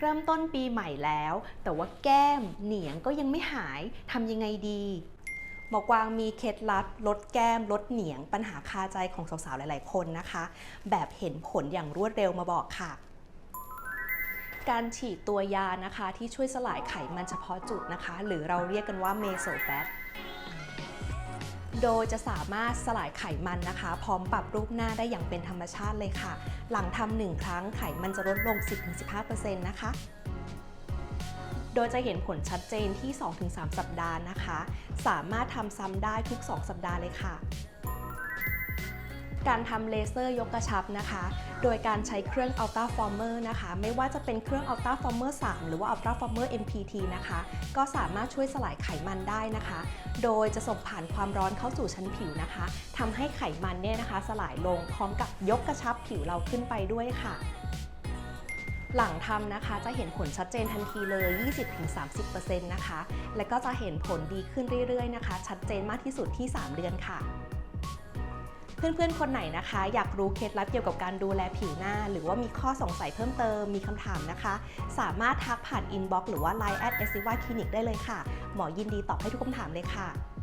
เริ่มต้นปีใหม่แล้ว แต่ว่าแก้มเหนียงก็ยังไม่หายทำยังไงดีหมอกวางมีเคล็ดลับลดแก้มลดเหนียง ปัญหาคาใจของสาวๆหลาย ๆ คนนะคะ แบบเห็นผลอย่างรวดเร็วมาบอกค่ะการฉีดตัวยานะคะที่ช่วยสลายไขมันเฉพาะจุดนะคะ หรือเราเรียกกันว่าเมโซแฟต โดยจะสามารถสลายไขมันนะคะ พร้อมปรับรูปหน้าได้อย่างเป็นธรรมชาติเลยค่ะ หลังทำหนึ่งครั้งไขมันจะลดลง 10-15%นะคะโดยจะเห็นผลชัดเจนที่ 2-3 สัปดาห์นะคะ สามารถทำซ้ำได้ทุก 2 สัปดาห์เลยค่ะ การทำเลเซอร์ยกกระชับนะคะ โดยการใช้เครื่อง Ultra Former นะคะ ไม่ว่าจะเป็นเครื่อง Ultra Former 3 หรือว่า Ultra Former MPT นะคะ ก็สามารถช่วยสลายไขมันได้นะคะ โดยจะส่งผ่านความร้อนเข้าสู่ชั้นผิวนะคะทำให้ไขมันเนี่ยนะคะ สลายลงพร้อมกับยกกระชับผิวเราขึ้นไปด้วยค่ะหลังทำนะคะจะเห็นผลชัดเจนทันทีเลย 20-30%นะคะ และก็จะเห็นผลดีขึ้นเรื่อยๆนะคะ ชัดเจนมากที่สุดที่ 3 เดือนค่ะ เพื่อนๆ คนไหนนะคะ อยากรู้เคล็ดลับเกี่ยวกับการดูแลผิวหน้า หรือว่ามีข้อสงสัยเพิ่มเติมมีคำถามนะคะ สามารถทักผ่านอินบ็อกซ์หรือว่า Line แอดเอซิวาคลินิกได้เลยค่ะ หมอยินดีตอบให้ทุกคำถามเลยค่ะ